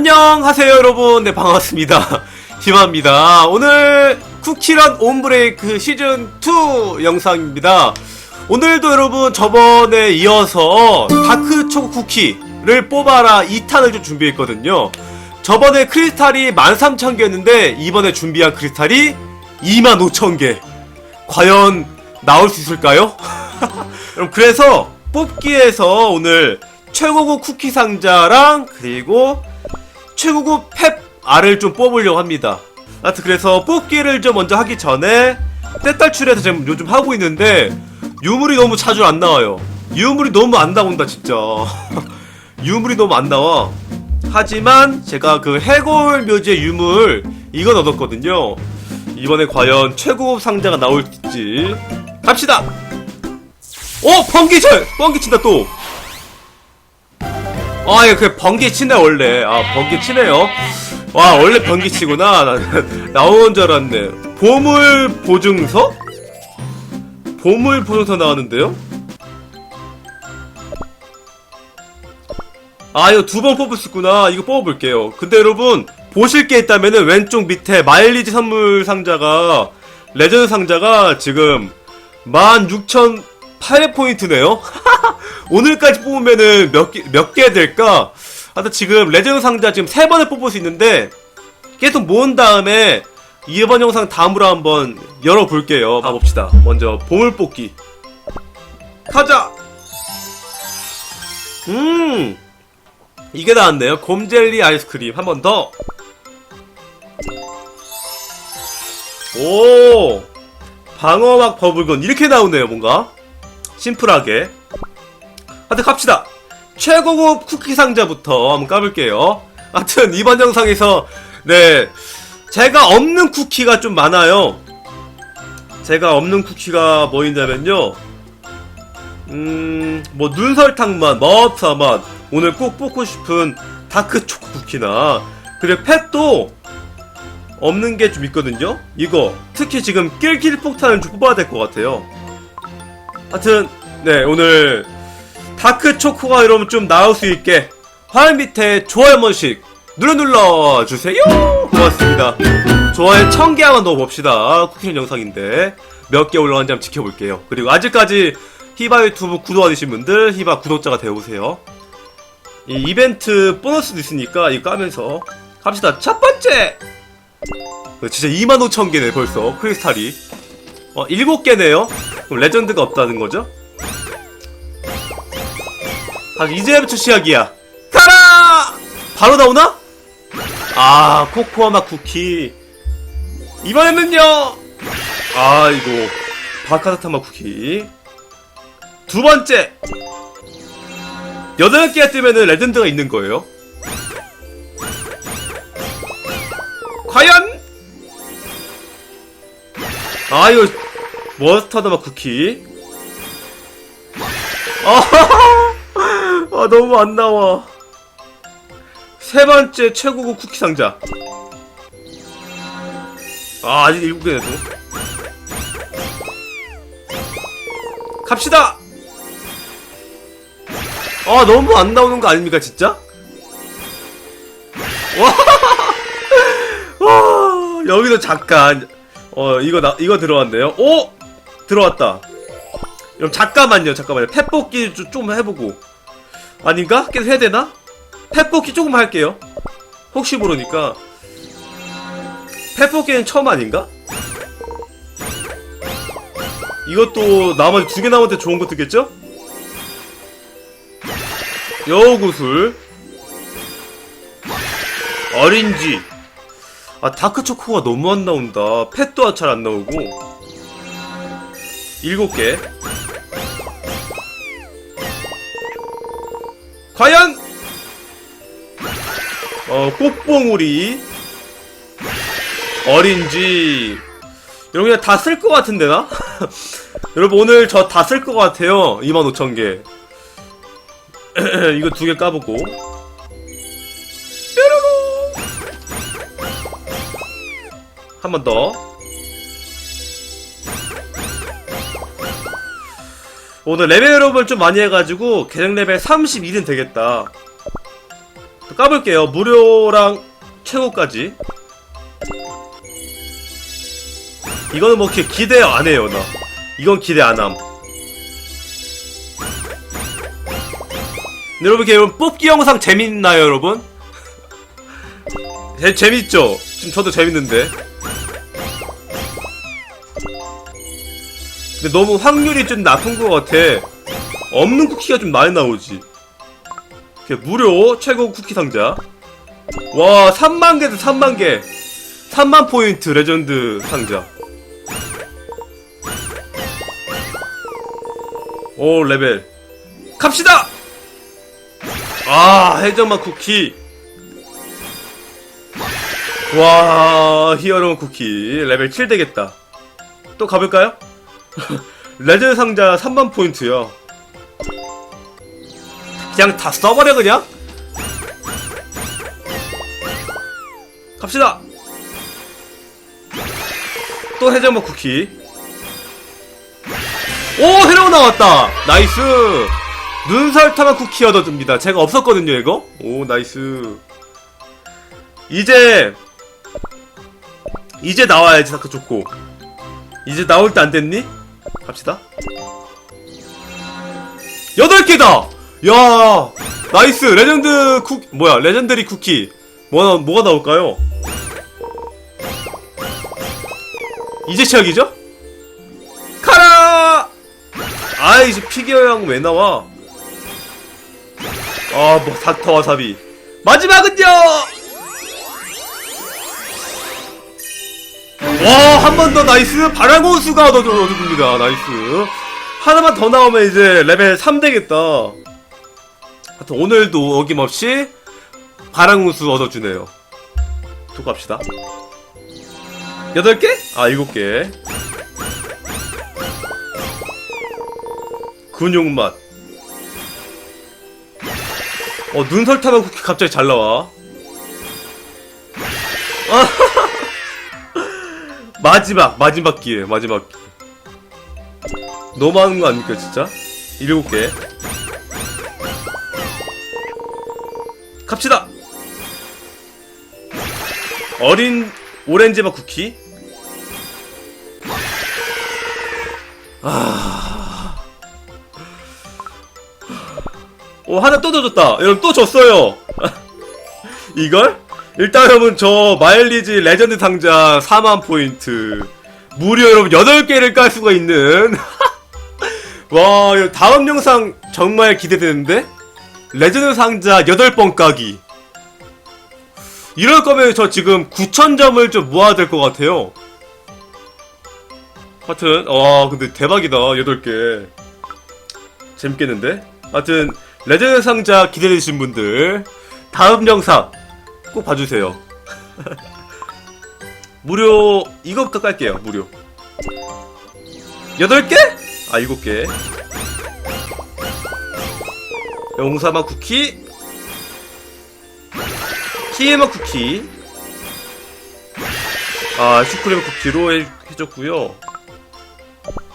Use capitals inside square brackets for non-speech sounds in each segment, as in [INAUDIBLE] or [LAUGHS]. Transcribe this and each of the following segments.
안녕하세요 여러분. 네 반갑습니다. [LAUGHS] 희마입니다. 오늘 쿠키런 온브레이크 시즌2 영상입니다. 오늘도 여러분 저번에 이어서 다크 초코 쿠키를 뽑아라 2탄을 좀 준비했거든요. 저번에 크리스탈이 13,000개였는데 이번에 준비한 크리스탈이 25,000개. 과연 나올 수 있을까요? [LAUGHS] 여러분 그래서 뽑기에서 오늘 최고급 쿠키 상자랑 그리고 최고급 펩 알을 좀 뽑으려고 합니다. 하여튼 그래서 뽑기를 좀 먼저 하기 전에 떼딸출해서 지금 요즘 하고 있는데 유물이 너무 자주 안 나와요. 유물이 너무 안 나온다 진짜. [LAUGHS] 유물이 너무 안 나와. 하지만 제가 그 해골 묘지의 유물 이건 얻었거든요. 이번에 과연 최고급 상자가 나올지 갑시다. 오 번개철 번개 친다 또. 아, 예, 그 번개 치네 원래. 아, 번개 치네요. 와, 원래 번개 치구나. 나, 나온 줄 알았네. 보물 보증서? 보물 보증서 나왔는데요? 아, 이거 두 번 뽑을 수 있구나. 이거 뽑아볼게요. 근데 여러분, 보실 게 있다면은 왼쪽 밑에 마일리지 선물 상자가, 레전드 상자가 지금 16,800포인트네요? [LAUGHS] 오늘까지 뽑으면은 몇 개, 몇 개 될까? 하여튼 지금 레전드 상자 지금 세 번을 뽑을 수 있는데, 계속 모은 다음에, 이번 영상 다음으로 한번 열어볼게요. 가봅시다. 먼저, 보물 뽑기. 가자! 음! 이게 나왔네요. 곰젤리 아이스크림. 한 번 더. 오! 방어막 버블건. 이렇게 나오네요, 뭔가. 심플하게. 하여튼 갑시다. 최고급 쿠키 상자부터 한번 까볼게요. 하여튼 이번 영상에서 네 제가 없는 쿠키가 좀 많아요. 제가 없는 쿠키가 뭐 있냐면요. 음, 뭐 눈설탕맛, 마법사 맛, 오늘 꼭 뽑고 싶은 다크 초코 쿠키나 그리고 펫도 없는 게 좀 있거든요. 이거 특히 지금 낄낄 폭탄을 좀 뽑아야 될 것 같아요. 하여튼 네 오늘 다크 초코가 여러분 좀 나올 수 있게 화면 밑에 좋아요 한 번씩 눌러 눌러 주세요. 고맙습니다. 좋아요 1000개 한번 넣어 봅시다. 쿠키는 영상인데 몇 개 올라왔는지 한번 지켜볼게요. 그리고 아직까지 히바 유튜브 구독 안 되신 분들 히바 구독자가 되어보세요. 이 이벤트 보너스도 있으니까 이거 까면서 갑시다. 첫 번째! 진짜 25,000개네 벌써 크리스탈이 어 7개네요? 그럼 레전드가 없다는 거죠? 아, 이제부터 시작이야. 가라! 바로 나오나? 아, 코코아 맛 쿠키. 이번에는요! 아, 이거. 바카사타 맛 쿠키. 두 번째! 여덟 개가 뜨면은 레전드가 있는 거예요. 과연? 아, 이거, 머스타드 맛 쿠키. 아, [LAUGHS] 아 너무 안 나와. 세 번째 최고급 쿠키 상자. 아 아직 일곱 개네 또. 갑시다. 아 너무 안 나오는 거 아닙니까 진짜? 와, [LAUGHS] 와 여기도 잠깐 어 이거 나 이거 들어왔네요. 오 들어왔다. 그럼 잠깐만요 잠깐만요 펫 뽑기 좀, 좀 해보고 아닌가? 계속 해야 되나? 펫 뽑기 조금 할게요 혹시 모르니까 펫 뽑기는 처음 아닌가? 이것도 나머지 두 개 남았는데 좋은 거 뜨겠죠? 여우구슬 어린지 아 다크초코가 너무 안 나온다 펫도 잘 안 나오고 일곱 개. 과연? 어 꽃봉우리. 어린지. 여러분 그냥 다 쓸 것 같은데 나? [LAUGHS] 여러분 오늘 저 다 쓸 것 같아요. 25,000개. [CLEARS THROAT] 이거 두 개 까보고. 한 번 더 오늘 레벨업을 좀 많이 해가지고 계정 레벨 31은 되겠다 까볼게요. 무료랑 최고까지. 이거는 뭐 기대 안 해요, 나. 이건 기대 안 함. 근데 여러분, 여러분 뽑기 영상 재밌나요, 여러분? [LAUGHS] 재, 재밌죠? 지금 저도 재밌는데. 근데 너무 확률이 좀 낮은 것 같아. 없는 쿠키가 좀 많이 나오지. 이렇게 무료 최고 쿠키 상자. 와, 3만 개도 3만 개. 3만 포인트 레전드 상자. 오, 레벨. 갑시다! 아, 해적만 쿠키. 와, 히어로 쿠키. 레벨 7 되겠다. 또 가볼까요? 레전드 상자 3만 포인트요. 그냥 다 써버려 그냥? 갑시다. 또 해적맛 쿠키. 오 새로운 나왔다. 나이스. 눈설탕한 쿠키 얻어줍니다. 제가 없었거든요 이거? 오 나이스. 이제 이제 나와야지 사크 좋고 이제 나올 때 안 됐니? 갑시다 여덟 개다! 야, 나이스 레전드 쿠 뭐야 레전드리 쿠키 뭐가 뭐가 나올까요? 이제 시작이죠? 가라! 아이 이 피규어형 왜 나와? 아 뭐 닥터 와 사비 마지막은요! 와 한 번 더 나이스 바람고수가 얻어 얻어줍니다 나이스 하나만 더 나오면 이제 레벨 3 되겠다 하여튼 오늘도 어김없이 바람우수 얻어주네요. 또 갑시다. 8개? 아, 7개. 근육맛. 어, 눈설탕한 쿠키 갑자기 잘 나와. 아, 마지막, 마지막 기회, 마지막 기회. 너무 하는 거 아닙니까, 진짜? 7개. 갑시다. 어린 오렌지맛 쿠키. 아. 오 하나 또 줬다. 여러분 또 줬어요. [LAUGHS] 이걸? 일단 여러분 저 마일리지 레전드 상자 4만 포인트 무료 여러분 8개를 깔 수가 있는 [LAUGHS] 와 다음 영상 정말 기대되는데 레전드 상자 8번 까기. 이럴 거면 저 지금 9,000점을 좀 모아야 될 것 같아요. 하여튼, 와, 근데 대박이다. 8개. 재밌겠는데? 하여튼, 레전드 상자 기대되신 분들, 다음 영상 꼭 봐주세요. [LAUGHS] 무료, 이거부터 깔게요, 무료. 8개? 아, 7개. 용사마 쿠키 키에마 쿠키 아 슈크림 쿠키로 해, 해줬고요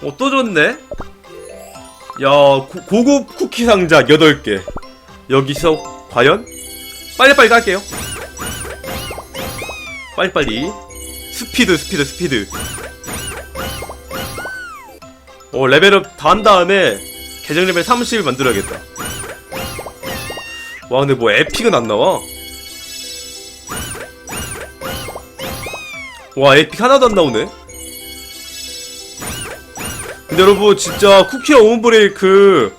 어또 좋네 야 고, 고급 쿠키 상자 8개 여기서 과연 빨리빨리 깔게요 빨리빨리. 스피드 스피드 스피드. 어 레벨업 다 한 다음에 계정 레벨 30 만들어야겠다. 와 근데 뭐 에픽은 안 나와? 와 에픽 하나도 안 나오네? 근데 여러분 진짜 쿠키와 오븐브레이크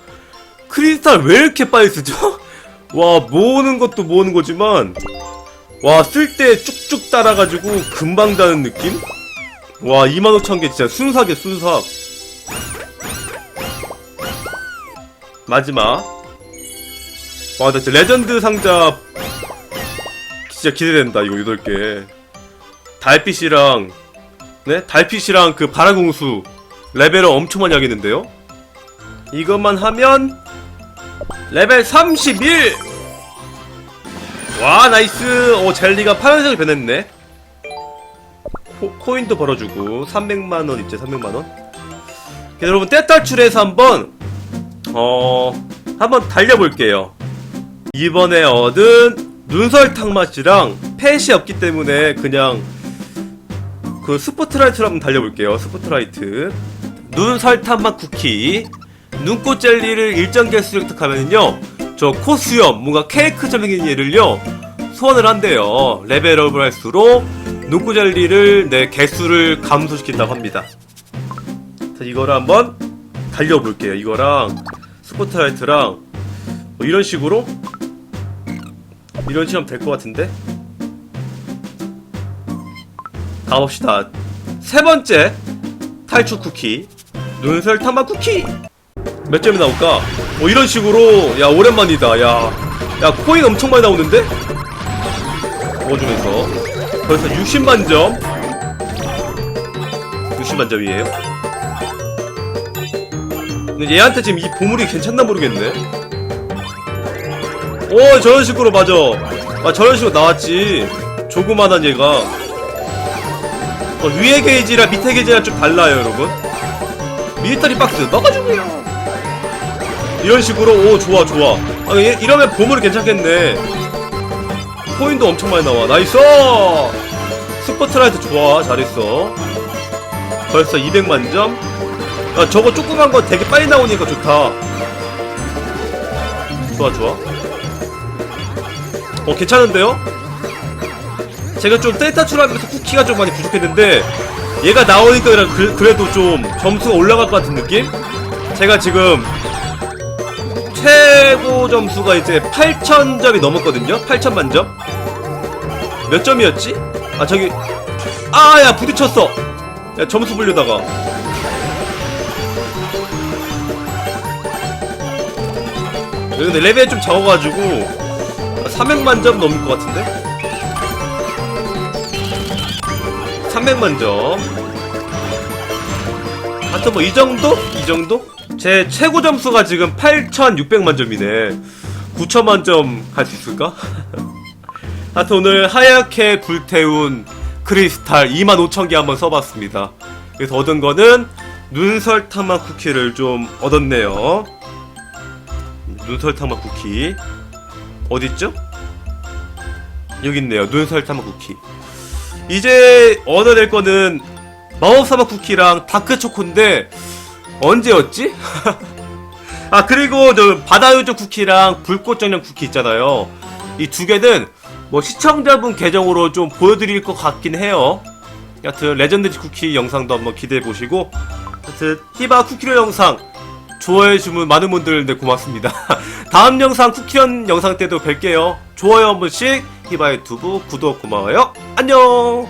크리스탈 왜 이렇게 빨리 쓰죠? [LAUGHS] 와 모으는 것도 모으는 거지만 와 쓸 때 쭉쭉 따라가지고 금방 다는 느낌? 와 25,000개 진짜 순삭이야 순삭 마지막 와, 나 진짜 레전드 상자 진짜 기대된다. 이거 8개. 달빛이랑 네? 달빛이랑 그 바라공수 레벨을 엄청 많이 하겠는데요? 이것만 하면 레벨 31! 와, 나이스. 오, 젤리가 파란색으로 변했네. 코, 인도 벌어주고 300만원 있지, 300만원. 여러분, 떼탈출해서 한번 어... 한번 달려볼게요. 이번에 얻은 눈설탕 맛이랑 팻이 없기 때문에 그냥 그 스포트라이트로 한번 달려볼게요. 스포트라이트. 눈설탕 맛 쿠키. 눈꽃 젤리를 일정 개수 획득하면요. 저 코수염, 뭔가 케이크처럼 생긴 얘를요. 소환을 한대요. 레벨업을 할수록 눈꽃 젤리를 내 개수를 감소시킨다고 합니다. 자, 이거를 한번 달려볼게요. 이거랑 스포트라이트랑 뭐 이런 식으로 이런 식으로 하면 될것 같은데 가봅시다 세 번째 탈출 쿠키 눈설 탐마 쿠키 몇 점이 나올까? 뭐 이런 식으로 야 오랜만이다. 야, 야 코인 엄청 많이 나오는데? 먹어주면서? 벌써 60만 점? 60만 점이에요? 근데 얘한테 지금 이 보물이 괜찮나 모르겠네. 오 저런 식으로 맞아. 아 저런 식으로 나왔지. 조그만한 얘가. 어, 위에 게이지랑 밑에 게이지랑 좀 달라요 여러분. 밀리터리 박스 넣어주고요 이런 식으로 오 좋아 좋아. 아, 얘, 이러면 보물이 괜찮겠네. 코인도 엄청 많이 나와. 나이스! 스포트라이트 좋아. 잘했어. 벌써 200만점. 야 저거 조그만 거 되게 빨리 나오니까 좋다. 좋아 좋아. 어 괜찮은데요? 제가 좀 데이터 출하면서 쿠키가 좀 많이 부족했는데 얘가 나오니까 그, 그래도 좀 점수가 올라갈 것 같은 느낌? 제가 지금 최고 점수가 이제 8,000점이 넘었거든요? 8,000만 점? 몇 점이었지? 아 저기 아 야 부딪혔어 야 점수 불려다가 근데 레벨이 좀 적어가지고 300만 점 넘을 것 같은데? 300만 점. 하여튼 뭐 이 정도? 이 정도? 제 최고 점수가 지금 8,600만 점이네. 9천만 점할수 있을까? [LAUGHS] 하여튼 오늘 하얗게 불태운 크리스탈 25,000개 한번 써봤습니다. 그래서 얻은 거는 눈설탕맛 쿠키를 좀 얻었네요. 눈설탕맛 쿠키. 어딨죠? 여기 있네요. 눈설탕맛 쿠키. 이제 얻어낼 거는 마법 사막 쿠키랑 다크 초코인데 언제였지? [LAUGHS] 아 그리고 저 바다요정 쿠키랑 불꽃정령 쿠키 있잖아요. 이 두 개는 뭐 시청자분 계정으로 좀 보여드릴 것 같긴 해요. 여튼 레전드 쿠키 영상도 한번 기대해 보시고. 여튼 히바 쿠키로 영상 좋아해 주면 많은 분들 네 고맙습니다. [LAUGHS] 다음 영상 쿠키런 영상 때도 뵐게요. 좋아요 한 번씩. 히바 유튜브 구독 고마워요. 안녕